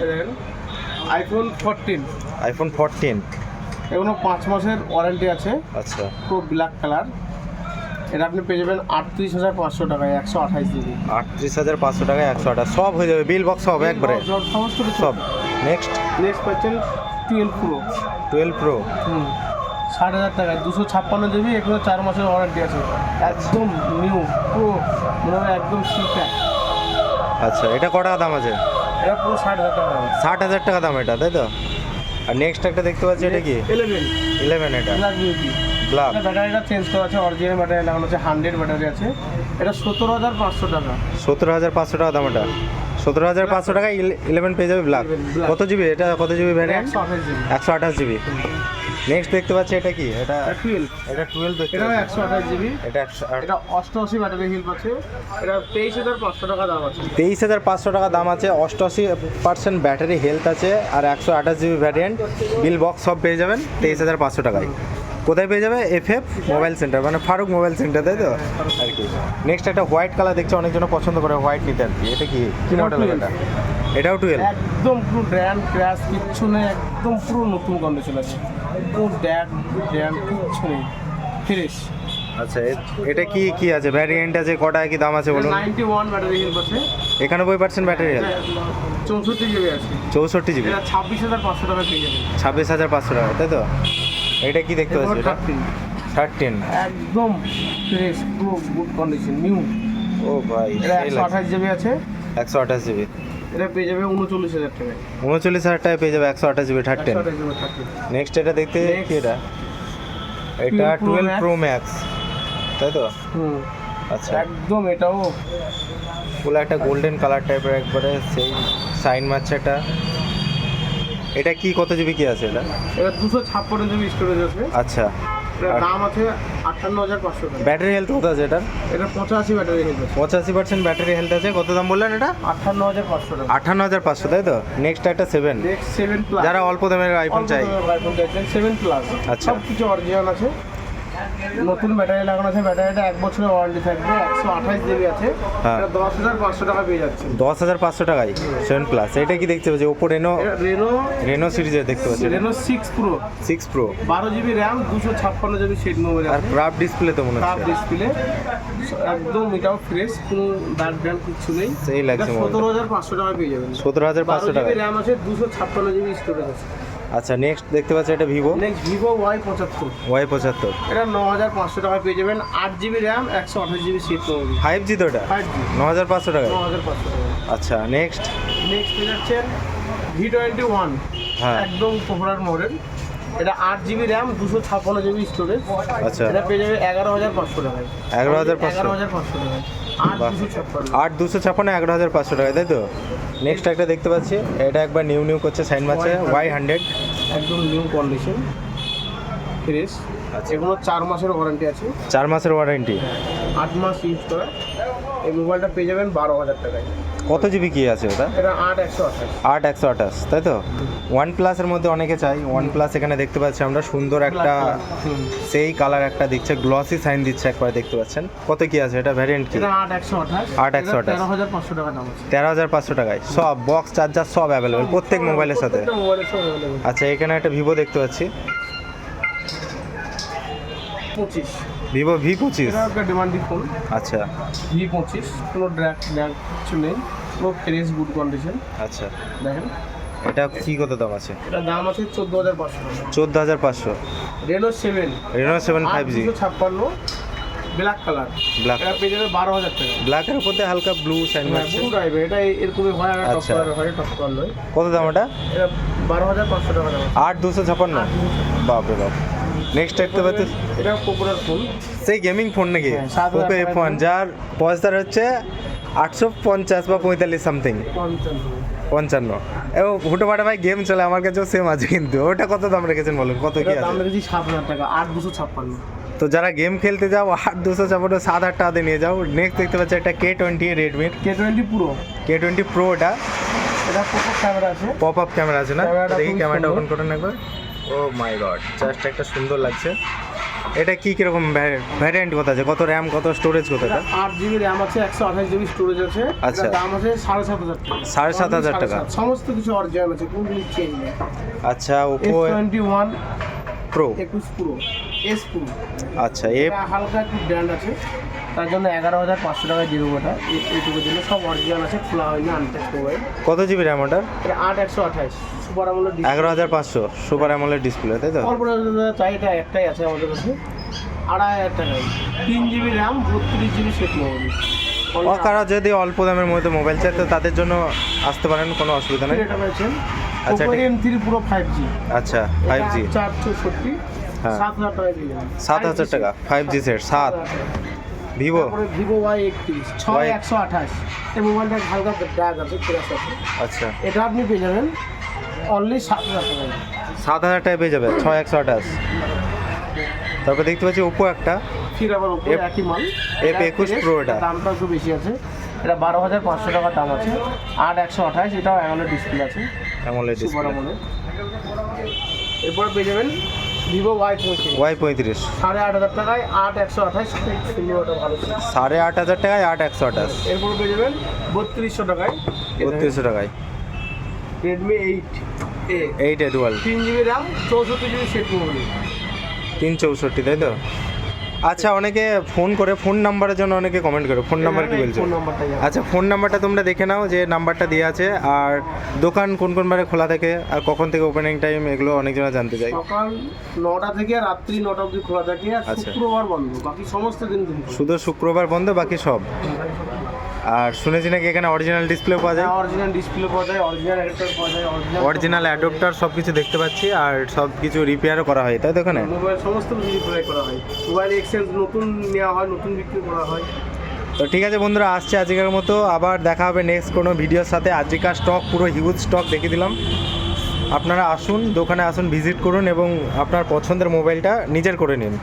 দেখেন iPhone fourteen iPhone fourteen এগুলো পাঁচ মাসের ওয়ারেন্টি আছে। আচ্ছা। পুরো ব্ল্যাক কালার এটা আপনি পেয়ে যাবেন আটত্রিশ হাজার পাঁচশো টাকায় একশো আঠাশ জিবি আটত্রিশ হাজার পাঁচশো টাকা একশো আটা সব হয়ে যাবে। বিল বক্স সব একবারে। সমস্ত কিছু। সব। নেক্সট নেক্সট পাচ্ছেন টুয়েলভ প্রো টুয়েলভ প্রো হুম। ষাট হাজার টাকা দুশো ছাপ্পান্ন জিবি এগুলো চার মাসের ওয়ারেন্টি আছে। একদম নিউ পুরো মনে হয় একদম সিটা আচ্ছা এটা ক টাকা দাম আছে? এটা পুরো ষাট হাজার টাকা দাম। ষাট হাজার টাকা দাম এটা তাই তো? আর নেক্সট একটা দেখতে পাচ্ছি এটা কি? ইলেভেন ইলেভেন এটা। ব্ল্যাক বিউটি ব্ল্যাক ব্যাটারিটা চেঞ্জ করা আছে অরিজিনাল ব্যাটারি লাগানো আছে হান্ড্রেড ব্যাটারি আছে। এটা সতেরো হাজার পাঁচশো টাকা। সতেরো হাজার পাঁচশো টাকা দাম এটা। সতেরো হাজার পাঁচশো টাকা ইলেভেন পেয়ে যাবে ব্ল্যাক কত জিবি এটা কত জিবি ভ্যারিয়েন্ট একশো আঠাশ জিবি একশো আঠাশ জিবি নেক্সট দেখতে পাচ্ছি এটা কি? এটা এটা টুয়েলভ এটা টুয়েলভ দেখতে পাচ্ছি। একশো আঠাশ জিবি এটা একশো আট এটা অষ্টআশি ব্যাটারি হিল আছে এটা তেইশ হাজার পাঁচশো টাকা দাম আছে। তেইশ হাজার পাঁচশো টাকা দাম আছে অষ্টআশি পার্সেন্ট ব্যাটারি হেলথ আছে আর একশো আঠাশ জিবি ভ্যারিয়েন্ট বিল বক্স সব পেয়ে যাবেন তেইশ হাজার পাঁচশো টাকায়। কোথায় পেয়ে যাবে? এফ এফ মোবাইল সেন্টার মানে ফারুক মোবাইল সেন্টার তাই তো? আর কি। নেক্সট একটা হোয়াইট কালার দেখছি অনেকজন পছন্দ করে হোয়াইট নিতে আর কি। এটা কি? কি মডেল এটা? এটাও টুয়েলভ একদম পুরো ড্যান ক্র্যাশ কিচ্ছু নেই একদম পুরো নতুন কন্ডিশন আছে। কিচ্ছু নেই। ফ্রেশ আচ্ছা এটা কি কি আছে? ভ্যারিয়েন্ট আছে কটা কি দাম আছে বলুন? নাইনটি ওয়ান ব্যাটারি হিল আছে একানব্বই পার্সেন্ট ব্যাটারি হেলথ চৌষট্টি জিবি আছে। চৌষট্টি জিবি এটা ছাব্বিশ হাজার পাঁচশো টাকা পেয়ে যাবেন। হাজার পাঁচশো টাকা তাই তো? এটা কি দেখতে পাচ্ছি এটা? থার্টিন একদম ফ্রেশ পুরো গুড কন্ডিশন নিউ ও ভাই এটা একশো আঠাশ জিবি আছে। একশো আঠাশ জিবি এটা পেয়ে যাবে উনচল্লিশ হাজার টাকায়। উনচল্লিশ হাজার টাকা পেয়ে যাবে একশো আঠাশ জিবি জিবি থার্টিন নেক্সট এটা দেখতে কি এটা? এটা টুয়েলভ প্রো ম্যাক্স তাই তো? আচ্ছা। একদম এটাও। পুরো একটা গোল্ডেন কালার টাইপের একবারে সেই সাইন মারছে এটা এটা কি কত জিবি কি আছে এটা? এটা দুশো ছাপ্পান্ন জিবি স্টোরেজ আছে। আচ্ছা। দাম আছে ব্যাটারি হেলথ কত আছে এটার? এটা পঁচাশি ব্যাটারি হেলথ পঁচাশি পার্সেন্ট ব্যাটারি হেলথ আছে। কত দাম বললেন এটা? আটান্ন হাজার পাঁচশো টাকা। আটান্ন হাজার পাঁচশো তাই তো? নেক্সট একটা সেভেন সেভেন প্লাস যারা অল্প দামের আইফোন চাই। আইফোন চাইছেন সেভেন প্লাস আচ্ছা। সব কিছু অরিজিনাল আছে। নতুন ব্যাটারি লাগানো আছে ব্যাটারিটা এক বছরের ওয়ারেন্টি থাকবে একশো আঠাশ জিবি আছে। হ্যাঁ। দশ হাজার পাঁচশো টাকা পেয়ে যাচ্ছে। দশ হাজার পাঁচশো টাকায় সেভেন প্লাস এটা কি দেখতে পাচ্ছি? ওপো রেনো রেনো রেনো সিরিজের দেখতে পাচ্ছি Reno six pro six pro বারো জিবি র্যাম দুশো ছাপ্পান্ন জিবি সিট মেমোরি আর ক্রাফ ডিসপ্লে তো মনে হচ্ছে। ডিসপ্লে একদম এটাও ফ্রেশ কোনো ডার্ক ব্যান্ড কিছু নেই। সেই লাগছে সতেরো হাজার পাঁচশো টাকা পেয়ে যাবেন। সতেরো হাজার পাঁচশো টাকা র্যাম আছে দুশো ছাপ্পান্ন জিবি স্টোরেজ আছে। আচ্ছা নেক্সট দেখতে পাচ্ছি এটা ভিভো নেক্সট ভিভো ওয়াই পঁচাত্তর। ওয়াই পঁচাত্তর। এটা ন হাজার পাঁচশো টাকায় পেয়ে যাবেন। আট জিবি র্যাম একশো আঠাশ জিবি সিট পাবেন। ফাইভ জি তো এটা? ন হাজার পাঁচশো টাকা ন হাজার পাঁচশো টাকা আচ্ছা নেক্সট নেক্সট পেয়ে যাচ্ছেন ভি টোয়েন্টি ওয়ান হ্যাঁ। একদম পপুলার মডেল এটা আট জিবি র্যাম দুশো ছাপ্পান্ন জিবি স্টোরেজ আচ্ছা। এটা পেয়ে যাবে এগারো হাজার পাঁচশো টাকায়। এগারো হাজার পাঁচশো। টাকায়। আট দুশো ছাপ্পান্ন। এগারো হাজার পাঁচশো টাকা তাই তো? নেক্সট একটা দেখতে পাচ্ছি। এটা একবার নিউ নিউ করছে সাইন মারছে ওয়াই হান্ড্রেড একদম নিউ কন্ডিশন ফ্রেশ এগুলো চার মাসের ওয়ারেন্টি আছে। চার মাসের ওয়ারেন্টি আট মাস ইউজ করা। এই মোবাইলটা পেয়ে যাবেন বারো হাজার টাকায়। কত জিবি কি আছে ওটা? এটা আট একশো আঠাশ। আট একশো আঠাশ তাই তো? ওয়ান প্লাসের মধ্যে অনেকে চাই। ওয়ান প্লাস এখানে দেখতে পাচ্ছি আমরা সুন্দর একটা সেই কালার একটা দিচ্ছে গ্লসি সাইন দিচ্ছে একবার দেখতে পাচ্ছেন? কত কি আছে? এটা ভ্যারিয়েন্ট কি? এটা আট একশো আঠাশ। আট একশো আঠাশ। তেরো হাজার পাঁচশো টাকা দাম তেরো হাজার পাঁচশো টাকায়। সব বক্স চার্জার সব অ্যাভেলেবেল প্রত্যেক মোবাইলের সাথে। আচ্ছা এখানে একটা ভিভো দেখতে পাচ্ছি। পঁচিশ। ভিভো ভি পঁচিশ? এটা একটা ডিমান্ডি ফোন আচ্ছা। ভি পঁচিশ কোনো ড্র্যাক ড্র্যাক কিছু নেই পুরো ফ্রেশ গুড কন্ডিশন আচ্ছা। দেখেন। এটা কি কত দাম আছে? এটা দাম আছে চোদ্দ হাজার পাঁচশো চোদ্দ হাজার পাঁচশো। Reno seven Reno seven five G ছাপ্পান্ন ব্ল্যাক কালার ব্ল্যাক এটা পেয়ে যাবে বারো হাজার টাকা। ব্ল্যাকের উপরে হালকা ব্লু সাইন মারছে ব্লু ড্রাইভে এটা এরকমই হয় আর টপ। কালার হয় টপ কালার কত দাম এটা বারো হাজার পাঁচশো টাকা আছে। আট দুশো ছাপান্ন বাপরে বাপ। নেক্সট দেখতে পাচ্ছি এটা পপুলার ফোন সেই গেমিং ফোন নাকি? সাত হাজার ওপো এ টাকার ফোন ফোন। যার পয়সার হচ্ছে আটশো পঞ্চাশ বা পঁয়তাল্লিশ সামথিং পঞ্চান্ন। এবং হুটো পাটা ভাই গেম চলে আমার কাছেও সেম আছে কিন্তু। ওটা কত দাম রেখেছেন বলুন? কত কি দাম রেখেছি সাত হাজার টাকা আট দুশো ছাপ্পান্ন। তো যারা গেম খেলতে যাও আট দুশো ছাপান্ন সাত আট টাকাতে নিয়ে যাও। নেক্সট দেখতে পাচ্ছি একটা কে টোয়েন্টি রেডমির কে টোয়েন্টি পুরো কে টোয়েন্টি প্রো এটা এটা পোকো ক্যামেরা আছে। পপ আপ ক্যামেরা আছে না? দেখি ক্যামেরাটা। ওপেন করেন একবার। ও মাই গড জাস্ট একটা সুন্দর লাগছে। এটা কি কীরকম ভ্যারিয়েন্ট কত আছে? কত র্যাম কত স্টোরেজ কত এটা? আট জিবি র্যাম আছে একশো আঠাশ জিবি স্টোরেজ আছে। আচ্ছা। দাম আছে সাড়ে সাত হাজার টাকা। সাড়ে সাত হাজার টাকা। সমস্ত কিছু অরিজিনাল আছে কোনো কিছু চেঞ্জ নেই। আচ্ছা ওপো টোয়েন্টি ওয়ান প্রো একুশ পুরো এস পুরো আচ্ছা এ এটা হালকা একটু ব্র্যান্ড আছে। তার জন্য এগারো হাজার পাঁচশো টাকা দিয়ে দেবো এটা। এইটুকুর জন্য সব অরিজিনাল আছে খোলা হয়নি আনটেক্স মোবাইল কত জিবি র্যাম ওটার? এটা আট একশো আঠাশ সুপার আমলের এগারো হাজার পাঁচশো সুপার অ্যামোলেড ডিসপ্লে তাই তো? অল্প চাই এটা একটাই আছে আমাদের কাছে। আড়াই হাজার টাকায়। তিন জিবি র্যাম বত্রিশ জিবি সেট। মোবাইল ও কারা যদি অল্প দামের মধ্যে মোবাইল চায় তো তাদের জন্য আসতে পারেন কোনো অসুবিধা নেই। আচ্ছা, এম থ্রি পুরো ফাইভ জি আচ্ছা ফাইভ জি চার চৌষট্টি হ্যাঁ। সাত হাজার যাবেন সাত হাজার টাকা ফাইভ জি সেট সাত। ভিভো? ভিভো ওয়াই একত্রিশ ছয় একশো আঠাশ। এই মোবাইলটা হালকা ব্যাগ আছে আছে। আচ্ছা। এটা আপনি পেয়ে যাবেন অনলি সাত হাজার টাকায়। সাত হাজার টাকা পেয়ে যাবে ছয় একশো আঠাশ। তারপর দেখতে পাচ্ছি ওপো একটা। ফির আবার F- একই মাল। F21 Pro এটা। দামটা একটু বেশি আছে। এটা বারো হাজার পাঁচশো টাকার দাম আছে। আট একশো আঠাশ এটাও অ্যামোলেড ডিসপ্লে আছে। অ্যামোলেড ডিসপ্লে এরপরে পেয়ে যাবেন ভিভো ওয়াই পঁয়ত্রিশ। ওয়াই পঁয়ত্রিশ। সাড়ে আট হাজার টাকায় আট একশো আঠাশ। ভালো সাড়ে আট হাজার টাকায় আট একশো আঠাশ। এরপরে পেয়ে যাবেন বত্রিশশো টাকায়। বত্রিশশো টাকায়। Redmi eight eight A dual তিন জিবি র্যাম চৌষট্টি জিবি সেট মোবাইল তিন চৌষট্টি তাই তো? আচ্ছা অনেকে ফোন করে ফোন নাম্বারের জন্য অনেকে কমেন্ট করে ফোন নাম্বার কি বলছো? ফোন নাম্বারটা আচ্ছা ফোন নাম্বারটা তোমরা দেখে নাও যে নাম্বারটা দেওয়া আছে আর দোকান কোন কোন বারে খোলা থাকে আর কখন থেকে ওপেনিং টাইম এগুলো অনেকজন জানতে চাই সকাল নটা থেকে রাত্রি নটা অবধি খোলা থাকে আর আচ্ছা। শুক্রবার বন্ধ বাকি সমস্ত দিন শুধু শুক্রবার বন্ধ বাকি সব? আর শুনেছি নাকি এখানে অরিজিনাল ডিসপ্লে পাওয়া যায়? অরিজিনাল ডিসপ্লে পাওয়া যায় অরিজিনাল অ্যাডাপ্টার পাওয়া যায় অরিজিনাল অরিজিনাল অ্যাডপ্টার সব কিছু দেখতে পাচ্ছি আর সব কিছু রিপেয়ারও করা হয় তাই তো এখানে? মোবাইল সমস্ত কিছু রিপ্লাই করা হয়। মোবাইল এক্সচেঞ্জ নতুন নেওয়া হয় নতুন বিক্রি করা হয়। তো ঠিক আছে বন্ধুরা আসছে আজকের মতো। আবার দেখা হবে নেক্সট কোনো ভিডিওর সাথে। আজকের স্টক পুরো হিউজ স্টক দেখিয়ে দিলাম। আপনারা আসুন দোকানে আসুন ভিজিট করুন এবং আপনার পছন্দের মোবাইলটা নিজের করে নিন।